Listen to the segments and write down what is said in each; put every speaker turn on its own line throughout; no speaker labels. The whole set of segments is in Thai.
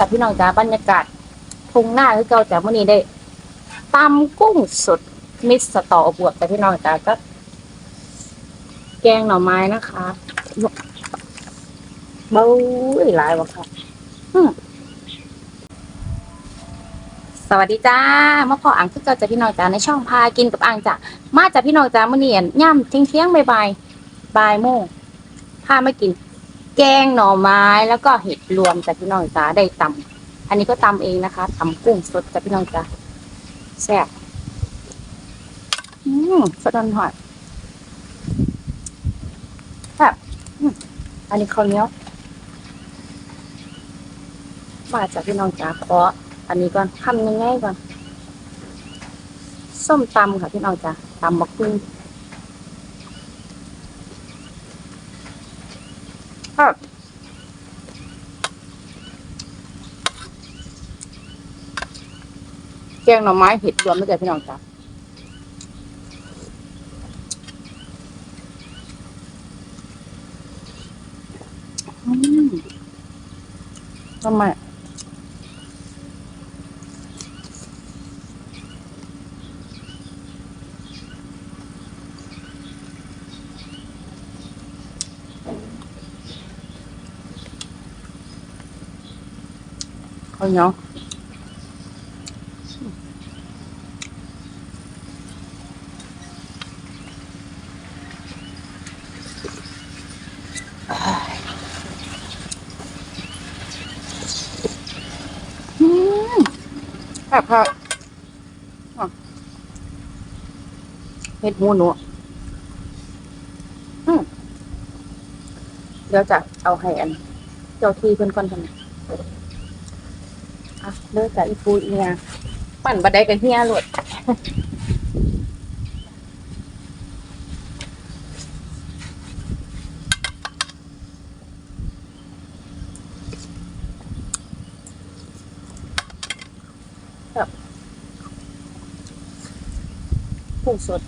กับพี่น้องจ้าบรรยากาศทุ่งหน้าคือเก่าจ้ามื้อนี้ได้ตำกุ้งสดมิสตอบวกแต่พี่น้องจ้าก็ แกงหน่อไม้นะคะเบ้ยหลายวะค่ะสวัสดีจ้ามาพออ่างคือเก่าจ้าพี่น้องจ้าในช่องพากินกับอ่างจ้ามาจากพี่น้องจ้ามื้อนี้ย่ำเที่ยงเที่ยงบ่ายบ่ายๆบ่ายโมงพามากิน แกงหน่อไม้แล้วก็เห็ดรวมจากพี่น้องจ้าได้ตำอันนี้ก็ตำเองนะคะตำกุ้งสดจากพี่น้องจ้าแซ่บอืมสดหอยแซ่บอันนี้ข้าวเหนียวมาจากพี่น้องจ้าขออันนี้ก่อนทำง่ายๆก่อน ส้มตำค่ะพี่น้องจ้าตำบักกุ้ง ครับแกงหน่อไม้เห็ดรวมไม่ใช่พี่น้องจ้ะทำไม ข้าวเหนียวอืมแบบค่ะอะเห็ดหมูหนูอืมเดี๋ยวจะเอาให้อัน เจ้าที่เพื่อนก่อนทำไม อะเลิกกับอีปูอีเนี่ยปั่นบันไดกันเฮียหลดกุ้งสด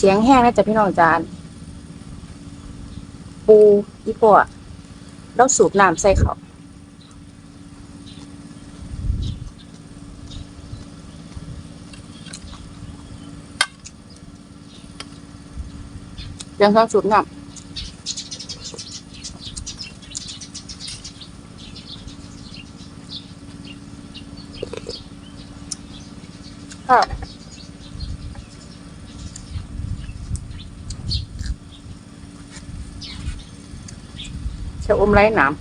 สียงแห้งนะจ๊ะพี่น้องจานปูอีปัวแล้วสูบน้ำใส่เขาเรื่องต้องสูบน้ำค่ะ จะอมไร้หนาม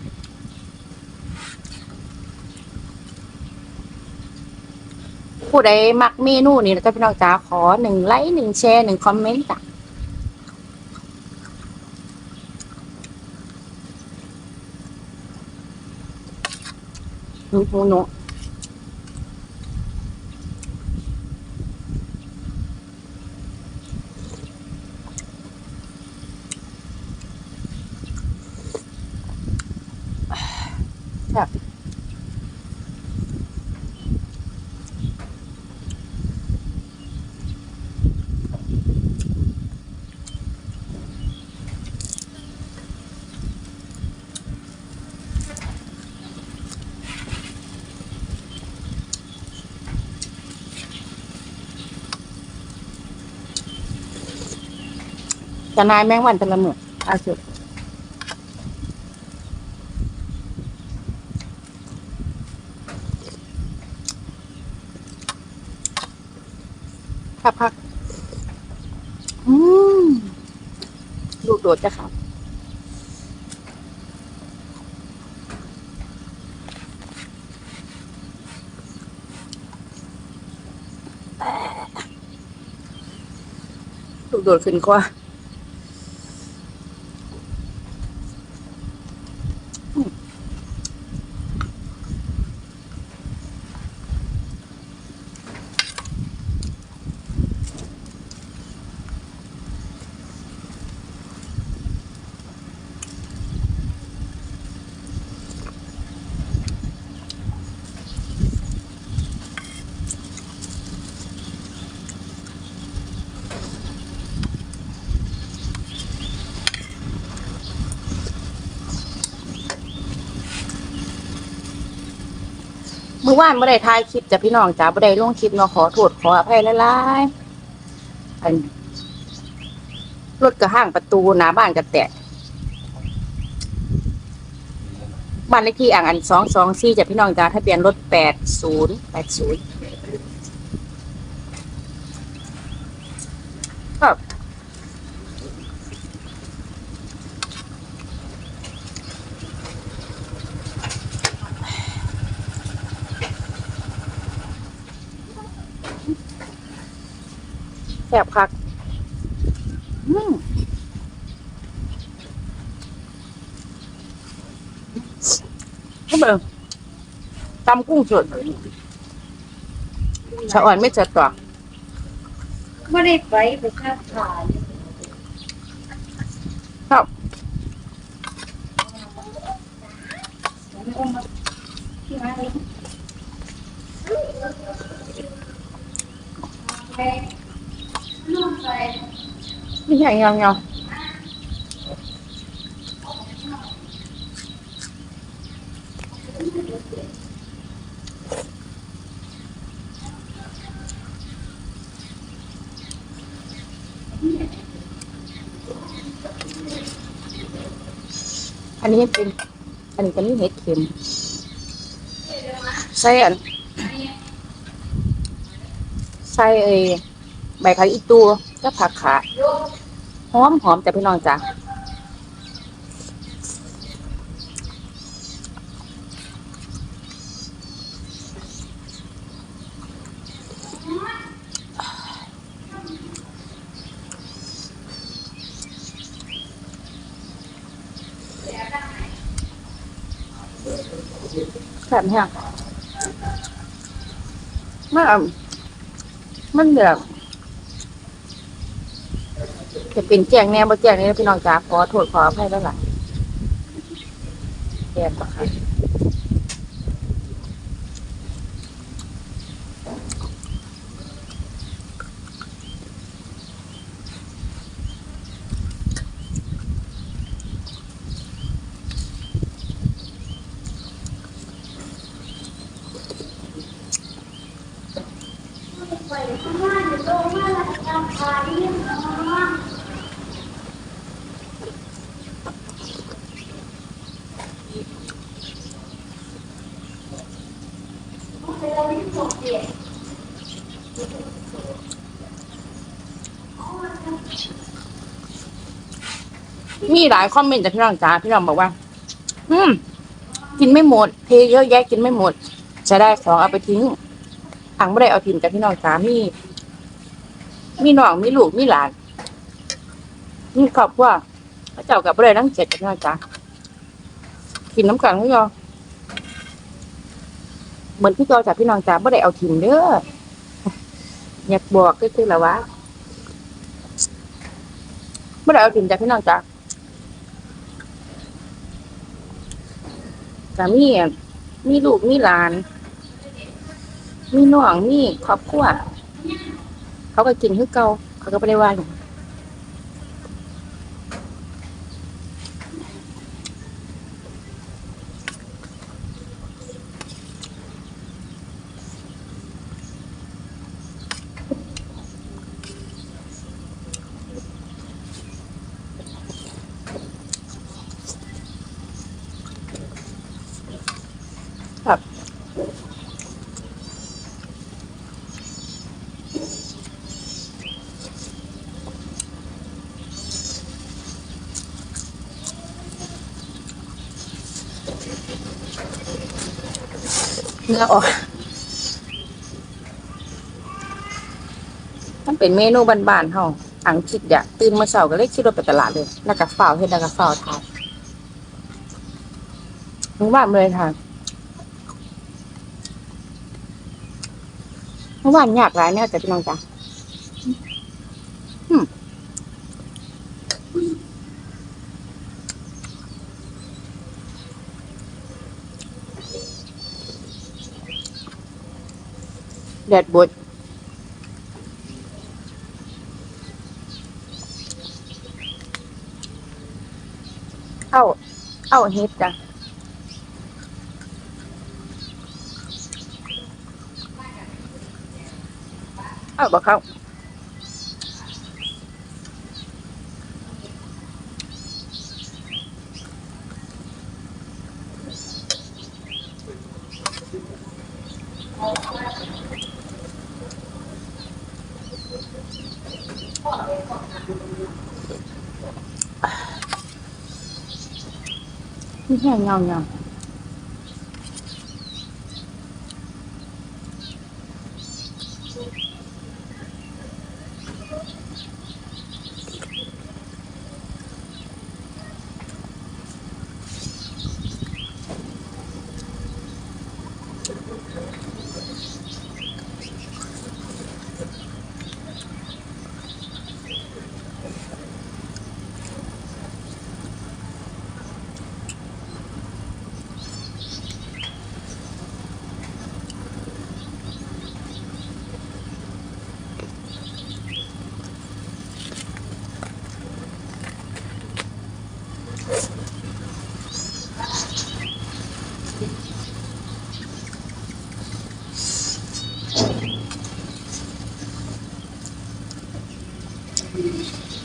ผู้ใดมักเมนูนี้นะจ๊ะพี่น้องจ๋าขอหนึ่งไลค์หนึ่งแชร์หนึ่งคอมเมนต์จ้ะหนูหนู หนูแบบจะนายแมงวันเป็นละหมื่นอาสุด พักพัมลูกโดดจะครับลูกโดดขึ้นกว่า มื่อวานไม่ได้ถ่ายคลิปจ้ะพี่น้องจ้าไม่ได้ลงคลิปเนาะขอโทษขออภัยหลายๆอันรถกระห้างประตูหน้าบ้านกระแตกบ้านเลขที่อ่างอันสองสองสี่จ้ะพี่น้องจ้าทะเบียนรถแปดศูนย์แปดศูนย์ แสบคักอืมก็เบิ่งตำกุ้งสดชะอ่อนไม่สดตัว
ไม่ได้ไปไปข้าวขาย
ครับไม่ใช่เงาเงาอันนี้เป็น อันนี้ก็มีเห็ดเข็มใส่อันใส่เอ ใบขาอีตัวก็ผักขาหอมหอมจ้ะพี่น้องจ้ะแบบเนี้ยมันมันแบบ จะเป็นแจงแนวบ่แจงนี่พี่น้องจ๋าขอโทษขออภัยแล้วล่ะแย่ปะค่ะมี มีหลายคอมเมนต์จากพี่น้องจ๋าพี่น้องบอกว่า อืม กินไม่หมดเทเยอะแยะกินไม่หมด จะได้ของเอาไปทิ้งอังไม่ได้เอาทิ้งจากพี่น้องจ๋ามีมีน้องมีลูกมีหลานมีครอบครัวพระเจ้ากับไม่ได้นั่งเจ็ดจากพี่น้องจ๋ากินน้ำกันพี่น้องเหมือนพี่จอจากพี่น้องจ๋าไม่ได้เอาทิ้งเด้ออยากบอกก็คือละวะ ไม่ได้เอาทิ้งจากพี่น้องจ้ะแต่มีอะมีลูกมีหลาน มีน้องมีครอบครัวเขาก็กินคือเก่าเขาก็ไม่ได้ว่าหยั เนื้อออก มันเป็นเมนูบ้านๆเฮาอังคิดเนี่ยตื่นเมาเช้าก็เลยขี่รถไปตลาดเลยแล้วก็ฝ้าเฮ็ดแล้วก็ฝ้าทานมึงว่าเลยค่ะเมื่อวานยากหลายเนี่ยแต่พี่น้องจ้ะอืม แดดบดเอาเอาเฮ็ดจ้ะเอาบ่เข้า ที่แห้ง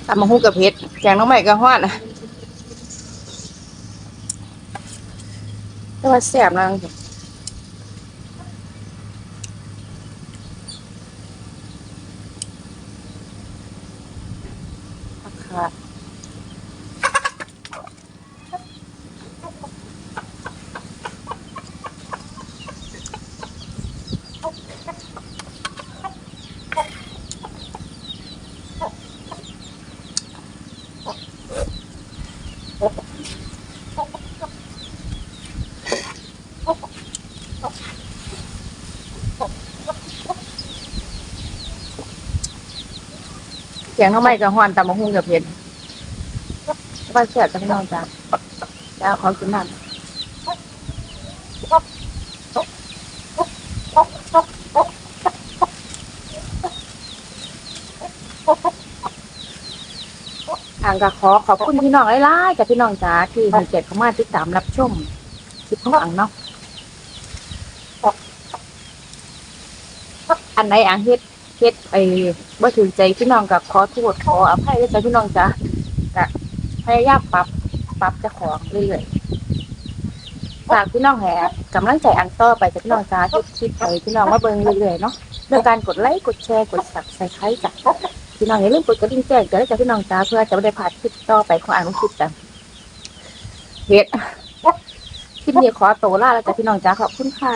ตำมะฮุกกับเผ็ดแกงน้องใหม่กับฮอดนะแต่ว่าแสบนะ งน้องใหม่กับฮอนตำมะฮุกกับเผ็ดว่าแซ่บจังพี่นองจ้ะแล้วขอกินน้ำทางก็ขอขอบคุณพี่น้องหลายๆกับพี่น้องจ๋าที่ให้เกียรติเข้ามาติดตามรับชมคลิปของอังเนาะอันไหนอังเฮ็ด เฮ็ดไปบ่ถูกใจพี่น้องก็ขอโทษขออภัยด้วยจ้ะพี่น้องจ๋าก็พยายามปรับปรับเจ้าของเรื่อยๆฝากพี่น้องแหกำลังใจอังต่อไปจ้ะพี่น้องจ๋าที่คลิปไปพี่น้องมาเบิ่งเรื่อยๆเนาะด้วยการกดไลค์กดแชร์กด Subscribe จ้ะพี่น้องอย่าลืมกดกระดิ่งแจ้งเตือนให้กับพี่น้องจ้าเพื่อจะไม่ได้พลาดคลิปต่อไปของอ่านคลิปจ้ะเฮ็ดคลิปนี้ขอตัวลาแล้วจ้ะพี่น้องจ้าขอบคุณค่ะ